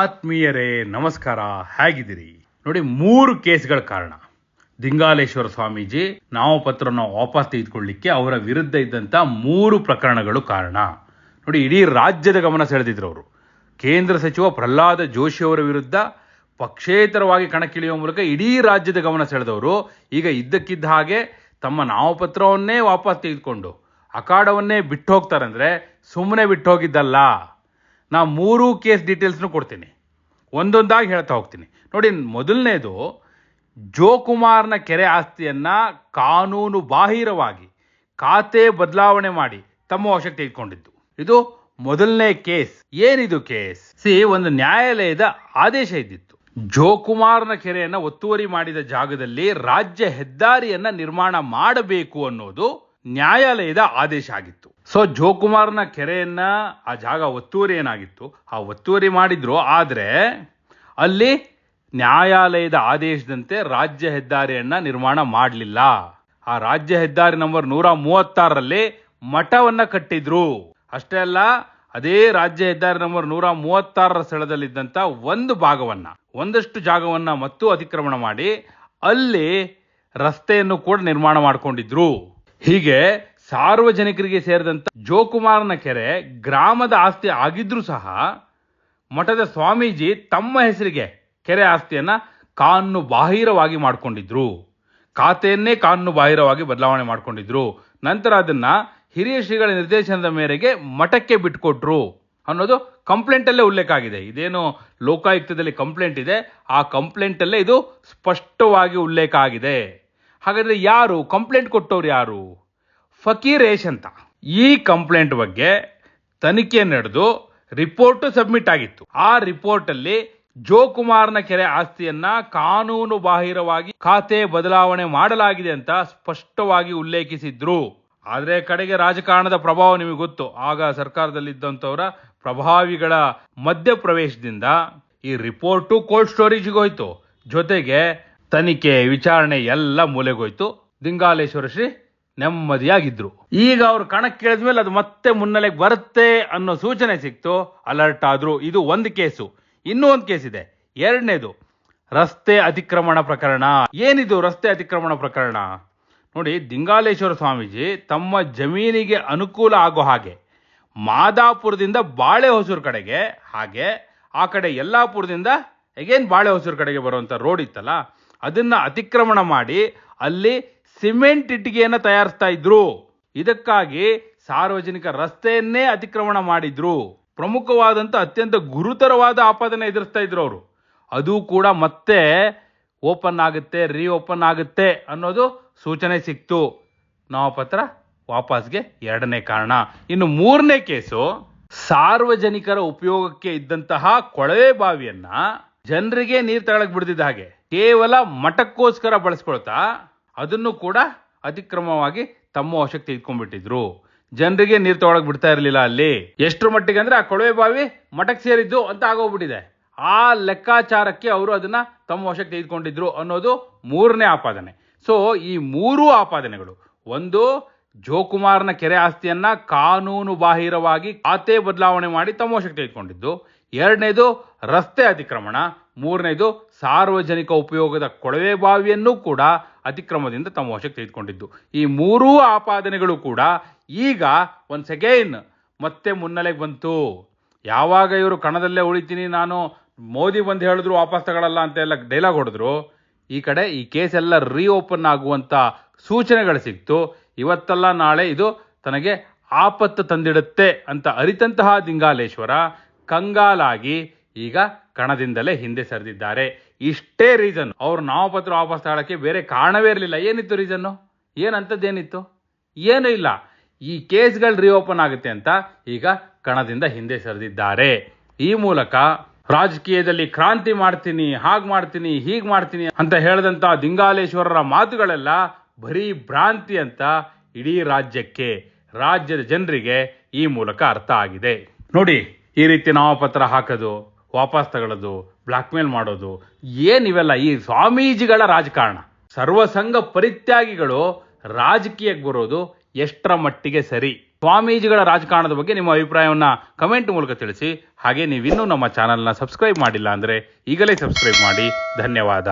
ಆತ್ಮೀಯರೇ, ನಮಸ್ಕಾರ. ಹೇಗಿದ್ದೀರಿ? ನೋಡಿ, ಮೂರು ಕೇಸ್ಗಳ ಕಾರಣ. ದಿಂಗಾಲೇಶ್ವರ ಸ್ವಾಮೀಜಿ ನಾಮಪತ್ರವನ್ನು ವಾಪಸ್ ತೆಗೆದುಕೊಳ್ಳಿಕ್ಕೆ ಅವರ ವಿರುದ್ಧ ಇದ್ದಂಥ ಮೂರು ಪ್ರಕರಣಗಳು ಕಾರಣ. ನೋಡಿ, ಇಡೀ ರಾಜ್ಯದ ಗಮನ ಸೆಳೆದಿದ್ರು ಅವರು. ಕೇಂದ್ರ ಸಚಿವ ಪ್ರಹ್ಲಾದ ಜೋಶಿ ಅವರ ವಿರುದ್ಧ ಪಕ್ಷೇತರವಾಗಿ ಕಣಕ್ಕಿಳಿಯುವ ಮೂಲಕ ಇಡೀ ರಾಜ್ಯದ ಗಮನ ಸೆಳೆದವರು ಈಗ ಇದ್ದಕ್ಕಿದ್ದ ಹಾಗೆ ತಮ್ಮ ನಾಮಪತ್ರವನ್ನೇ ವಾಪಸ್ ತೆಗೆದುಕೊಂಡು ಅಖಾಡವನ್ನೇ ಬಿಟ್ಟು ಹೋಗ್ತಾರಂದ್ರೆ ಸುಮ್ಮನೆ ಬಿಟ್ಟು ಹೋಗಿದ್ದಲ್ಲ ನಾ ಮೂರು ಕೇಸ್ ಡೀಟೇಲ್ಸ್ನು ಕೊಡ್ತೀನಿ. ಒಂದೊಂದಾಗಿ ಹೇಳ್ತಾ ಹೋಗ್ತೀನಿ. ನೋಡಿ, ಮೊದಲನೇದು, ಜೋಕುಮಾರ್ನ ಕೆರೆ ಆಸ್ತಿಯನ್ನು ಕಾನೂನು ಬಾಹಿರವಾಗಿ ಖಾತೆ ಬದಲಾವಣೆ ಮಾಡಿ ತಮ್ಮ ವಶಕ್ಕೆ ತೆಗೆದುಕೊಂಡಿದ್ದು. ಇದು ಮೊದಲನೇ ಕೇಸ್. ಏನಿದು ಕೇಸ್? ಸಿ, ಒಂದು ನ್ಯಾಯಾಲಯದ ಆದೇಶ ಇದ್ದಿತ್ತು. ಜೋಕುಮಾರ್ನ ಕೆರೆಯನ್ನು ಒತ್ತುವರಿ ಮಾಡಿದ ಜಾಗದಲ್ಲಿ ರಾಜ್ಯ ಹೆದ್ದಾರಿಯನ್ನು ನಿರ್ಮಾಣ ಮಾಡಬೇಕು ಅನ್ನೋದು ನ್ಯಾಯಾಲಯದ ಆದೇಶ ಆಗಿತ್ತು. ಸೊ ಜೋಕುಮಾರ್ನ ಕೆರೆಯನ್ನ, ಆ ಜಾಗ ಒತ್ತುವರಿ ಏನಾಗಿತ್ತು? ಆ ಒತ್ತುವರಿ ಮಾಡಿದ್ರು, ಆದ್ರೆ ಅಲ್ಲಿ ನ್ಯಾಯಾಲಯದ ಆದೇಶದಂತೆ ರಾಜ್ಯ ಹೆದ್ದಾರಿಯನ್ನ ನಿರ್ಮಾಣ ಮಾಡಲಿಲ್ಲ. ಆ ರಾಜ್ಯ ಹೆದ್ದಾರಿ ನಂಬರ್ ನೂರ ಮೂವತ್ತಾರರಲ್ಲಿ ಮಠವನ್ನ ಕಟ್ಟಿದ್ರು. ಅಷ್ಟೇ ಅಲ್ಲ, ಅದೇ ರಾಜ್ಯ ಹೆದ್ದಾರಿ ನಂಬರ್ ನೂರ ಮೂವತ್ತಾರರ ಸ್ಥಳದಲ್ಲಿದ್ದಂಥ ಒಂದು ಭಾಗವನ್ನ, ಒಂದಷ್ಟು ಜಾಗವನ್ನ ಮತ್ತು ಅತಿಕ್ರಮಣ ಮಾಡಿ ಅಲ್ಲಿ ರಸ್ತೆಯನ್ನು ಕೂಡ ನಿರ್ಮಾಣ ಮಾಡಿಕೊಂಡಿದ್ರು. ಹೀಗೆ ಸಾರ್ವಜನಿಕರಿಗೆ ಸೇರಿದಂಥ ಜೋಕುಮಾರನ ಕೆರೆ ಗ್ರಾಮದ ಆಸ್ತಿ ಆಗಿದ್ರೂ ಸಹ ಮಠದ ಸ್ವಾಮೀಜಿ ತಮ್ಮ ಹೆಸರಿಗೆ ಕೆರೆ ಆಸ್ತಿಯನ್ನು ಕಾನೂನು ಬಾಹಿರವಾಗಿ ಮಾಡಿಕೊಂಡಿದ್ರು. ಖಾತೆಯನ್ನೇ ಕಾನೂನು ಬಾಹಿರವಾಗಿ ಬದಲಾವಣೆ ಮಾಡಿಕೊಂಡಿದ್ರು. ನಂತರ ಅದನ್ನು ಹಿರಿಯ ಶ್ರೀಗಳ ನಿರ್ದೇಶನದ ಮೇರೆಗೆ ಮಠಕ್ಕೆ ಬಿಟ್ಕೊಟ್ರು ಅನ್ನೋದು ಕಂಪ್ಲೇಂಟಲ್ಲೇ ಉಲ್ಲೇಖ ಆಗಿದೆ. ಇದೇನು ಲೋಕಾಯುಕ್ತದಲ್ಲಿ ಕಂಪ್ಲೇಂಟ್ ಇದೆ. ಆ ಕಂಪ್ಲೇಂಟಲ್ಲೇ ಇದು ಸ್ಪಷ್ಟವಾಗಿ ಉಲ್ಲೇಖ ಆಗಿದೆ. ಹಾಗಾದ್ರೆ ಯಾರು? ಕಂಪ್ಲೇಂಟ್ ಕೊಟ್ಟವ್ರು ಯಾರು? ಫಕೀರೇಶ್ ಅಂತ. ಈ ಕಂಪ್ಲೇಂಟ್ ಬಗ್ಗೆ ತನಿಖೆ ನಡೆದು ರಿಪೋರ್ಟ್ ಸಬ್ಮಿಟ್ ಆಗಿತ್ತು. ಆ ರಿಪೋರ್ಟ್ ಅಲ್ಲಿ ಜೋಕುಮಾರ್ನ ಕೆರೆ ಆಸ್ತಿಯನ್ನ ಕಾನೂನು ಬಾಹಿರವಾಗಿ ಖಾತೆ ಬದಲಾವಣೆ ಮಾಡಲಾಗಿದೆ ಅಂತ ಸ್ಪಷ್ಟವಾಗಿ ಉಲ್ಲೇಖಿಸಿದ್ರು. ಆದರೆ ಕಡೆಗೆ ರಾಜಕಾರಣದ ಪ್ರಭಾವ ನಿಮಗೆ ಗೊತ್ತು. ಆಗ ಸರ್ಕಾರದಲ್ಲಿದ್ದಂಥವರ ಪ್ರಭಾವಿಗಳ ಮಧ್ಯಪ್ರವೇಶದಿಂದ ಈ ರಿಪೋರ್ಟು ಕೋಲ್ಡ್ ಸ್ಟೋರೇಜ್ಗೆ ಹೋಯ್ತು. ಜೊತೆಗೆ ತನಿಖೆ, ವಿಚಾರಣೆ ಎಲ್ಲ ಮೂಲೆಗೋಯ್ತು. ದಿಂಗಾಲೇಶ್ವರ ಶ್ರೀ ನೆಮ್ಮದಿಯಾಗಿದ್ರು. ಈಗ ಅವ್ರು ಕಣಕ್ಕೆ ಕೇಳಿದ್ಮೇಲೆ ಅದು ಮತ್ತೆ ಮುನ್ನೆಲೆಗೆ ಬರುತ್ತೆ ಅನ್ನೋ ಸೂಚನೆ ಸಿಕ್ತು. ಅಲರ್ಟ್ ಆದ್ರು. ಇದು ಒಂದು ಕೇಸು. ಇನ್ನೂ ಒಂದು ಕೇಸ್ ಇದೆ. ಎರಡನೇದು, ರಸ್ತೆ ಅತಿಕ್ರಮಣ ಪ್ರಕರಣ. ಏನಿದು ರಸ್ತೆ ಅತಿಕ್ರಮಣ ಪ್ರಕರಣ? ನೋಡಿ, ದಿಂಗಾಲೇಶ್ವರ ಸ್ವಾಮೀಜಿ ತಮ್ಮ ಜಮೀನಿಗೆ ಅನುಕೂಲ ಆಗೋ ಹಾಗೆ, ಮಾದಾಪುರದಿಂದ ಬಾಳೆ ಹೊಸೂರು ಕಡೆಗೆ ಹಾಗೆ, ಆ ಕಡೆ ಯಲ್ಲಾಪುರದಿಂದ ಎಗೇನ್ ಬಾಳೆ ಹೊಸೂರು ಕಡೆಗೆ ಬರುವಂಥ ರೋಡ್ ಇತ್ತಲ್ಲ ಅದನ್ನ ಅತಿಕ್ರಮಣ ಮಾಡಿ ಅಲ್ಲಿ ಸಿಮೆಂಟ್ ಇಟ್ಟಿಗೆಯನ್ನು ತಯಾರಿಸ್ತಾ ಇದ್ರು. ಇದಕ್ಕಾಗಿ ಸಾರ್ವಜನಿಕ ರಸ್ತೆಯನ್ನೇ ಅತಿಕ್ರಮಣ ಮಾಡಿದ್ರು. ಪ್ರಮುಖವಾದಂಥ ಅತ್ಯಂತ ಗುರುತರವಾದ ಆಪಾದನೆ ಎದುರಿಸ್ತಾ ಇದ್ರು ಅವರು. ಅದು ಕೂಡ ಮತ್ತೆ ಓಪನ್ ಆಗುತ್ತೆ ರೀ ಓಪನ್ ಆಗುತ್ತೆ ಅನ್ನೋದು ಸೂಚನೆ ಸಿಕ್ತು. ನಾಮಪತ್ರ ವಾಪಸ್ಗೆ ಎರಡನೇ ಕಾರಣ. ಇನ್ನು ಮೂರನೇ ಕೇಸು, ಸಾರ್ವಜನಿಕರ ಉಪಯೋಗಕ್ಕೆ ಇದ್ದಂತಹ ಕೊಳವೆ ಬಾವಿಯನ್ನ ಜನರಿಗೆ ನೀರು ತಗೊಳಕ್ ಬಿಡ್ದಿದ್ದ ಹಾಗೆ. ಕೇವಲ ಮಠಕ್ಕೋಸ್ಕರ ಬಳಸ್ಕೊಳ್ತಾ ಅದನ್ನು ಕೂಡ ಅತಿಕ್ರಮವಾಗಿ ತಮ್ಮ ವಶಕ್ಕೆ ತೆಗೆದುಕೊಂಡ್ಬಿಟ್ಟಿದ್ರು ಜನರಿಗೆ ನೀರು ತಗೊಳಕ್ ಬಿಡ್ತಾ ಇರಲಿಲ್ಲ ಅಲ್ಲಿ. ಎಷ್ಟರ ಮಟ್ಟಿಗೆ ಅಂದ್ರೆ ಆ ಕೊಳವೆ ಬಾವಿ ಮಠಕ್ಕೆ ಸೇರಿದ್ದು ಅಂತ ಆಗೋಗ್ಬಿಟ್ಟಿದೆ. ಆ ಲೆಕ್ಕಾಚಾರಕ್ಕೆ ಅವರು ಅದನ್ನ ತಮ್ಮ ವಶಕ್ಕೆ ತೆಗೆದುಕೊಂಡಿದ್ರು ಅನ್ನೋದು ಮೂರನೇ ಆಪಾದನೆ. ಸೊ ಈ ಮೂರು ಆಪಾದನೆಗಳು, ಒಂದು ಜೋಕುಮಾರ್ನ ಕೆರೆ ಆಸ್ತಿಯನ್ನ ಕಾನೂನು ಬಾಹಿರವಾಗಿ ಖಾತೆ ಬದಲಾವಣೆ ಮಾಡಿ ತಮ್ಮ ವಶಕ್ಕೆ ತೆಗೆದುಕೊಂಡಿದ್ದು ಎರಡನೇದು ರಸ್ತೆ ಅತಿಕ್ರಮಣ ಮೂರನೇದು ಸಾರ್ವಜನಿಕ ಉಪಯೋಗದ ಕೊಳವೆ ಬಾವಿಯನ್ನು ಕೂಡ ಅತಿಕ್ರಮದಿಂದ ತಮ್ಮ ವಶಕ್ಕೆ ತೆಗೆದುಕೊಂಡಿದ್ದು. ಈ ಮೂರೂ ಆಪಾದನೆಗಳು ಕೂಡ ಈಗ ಒನ್ಸ್ ಅಗೈನ್ ಮತ್ತೆ ಮುನ್ನೆಲೆಗೆ ಬಂತು. ಯಾವಾಗ ಇವರು ಕಣದಲ್ಲೇ ಉಳಿತೀನಿ ನಾನು, ಮೋದಿ ಬಂದು ಹೇಳಿದ್ರು ವಾಪಸ್ ತಗೊಳ್ಳಲ್ಲ ಅಂತ ಎಲ್ಲ ಡೈಲಾಗ್ ಹೊಡೆದ್ರು. ಈ ಕಡೆ ಈ ಕೇಸ್ ಎಲ್ಲ ರೀಓಪನ್ ಆಗುವಂಥ ಸೂಚನೆಗಳು ಸಿಕ್ತು. ಇವತ್ತಲ್ಲ ನಾಳೆ ಇದು ತನಗೆ ಆಪತ್ತು ತಂದಿಡುತ್ತೆ ಅಂತ ಅರಿತಂತಹ ದಿಂಗಾಲೇಶ್ವರ ಕಂಗಾಲಾಗಿ ಈಗ ಕಣದಿಂದಲೇ ಹಿಂದೆ ಸರಿದಿದ್ದಾರೆ. ಇಷ್ಟೇ ರೀಸನ್ ಅವ್ರ ನಾಮಪತ್ರ ವಾಪಸ್ ತಗೊಳಕ್ಕೆ ಬೇರೆ ಕಾರಣವೇ ಇರಲಿಲ್ಲ. ಏನಿತ್ತು ರೀಸನ್ನು ಏನಂತದ್ದೇನಿತ್ತು? ಏನೂ ಇಲ್ಲ. ಈ ಕೇಸ್ಗಳು ರಿಓಪನ್ ಆಗುತ್ತೆ ಅಂತ ಈಗ ಕಣದಿಂದ ಹಿಂದೆ ಸರಿದಿದ್ದಾರೆ. ಈ ಮೂಲಕ ರಾಜಕೀಯದಲ್ಲಿ ಕ್ರಾಂತಿ ಮಾಡ್ತೀನಿ, ಹಾಗೆ ಮಾಡ್ತೀನಿ, ಹೀಗೆ ಮಾಡ್ತೀನಿ ಅಂತ ಹೇಳಿದಂಥ ದಿಂಗಾಲೇಶ್ವರರ ಮಾತುಗಳೆಲ್ಲ ಬರೀ ಭ್ರಾಂತಿ ಅಂತ ಇಡೀ ರಾಜ್ಯಕ್ಕೆ, ರಾಜ್ಯದ ಜನರಿಗೆ ಈ ಮೂಲಕ ಅರ್ಥ ಆಗಿದೆ. ನೋಡಿ, ಈ ರೀತಿ ನಾಮಪತ್ರ ಹಾಕೋದು ವಾಪಸ್ ತಗೊಳ್ಳೋದು ಬ್ಲ್ಯಾಕ್ಮೇಲ್ ಮಾಡೋದು ಏನಿವೆಲ್ಲ ಈ ಸ್ವಾಮೀಜಿಗಳ ರಾಜಕಾರಣ? ಸರ್ವಸಂಘ ಪರಿತ್ಯಾಗಿಗಳು ರಾಜಕೀಯಕ್ಕೆ ಬರೋದು ಎಷ್ಟರ ಮಟ್ಟಿಗೆ ಸರಿ? ಸ್ವಾಮೀಜಿಗಳ ರಾಜಕಾರಣದ ಬಗ್ಗೆ ನಿಮ್ಮ ಅಭಿಪ್ರಾಯವನ್ನು ಕಮೆಂಟ್ ಮೂಲಕ ತಿಳಿಸಿ. ಹಾಗೆ ನೀವಿನ್ನೂ ನಮ್ಮ ಚಾನಲ್ನ ಸಬ್ಸ್ಕ್ರೈಬ್ ಮಾಡಿಲ್ಲ ಅಂದರೆ ಈಗಲೇ ಸಬ್ಸ್ಕ್ರೈಬ್ ಮಾಡಿ. ಧನ್ಯವಾದ.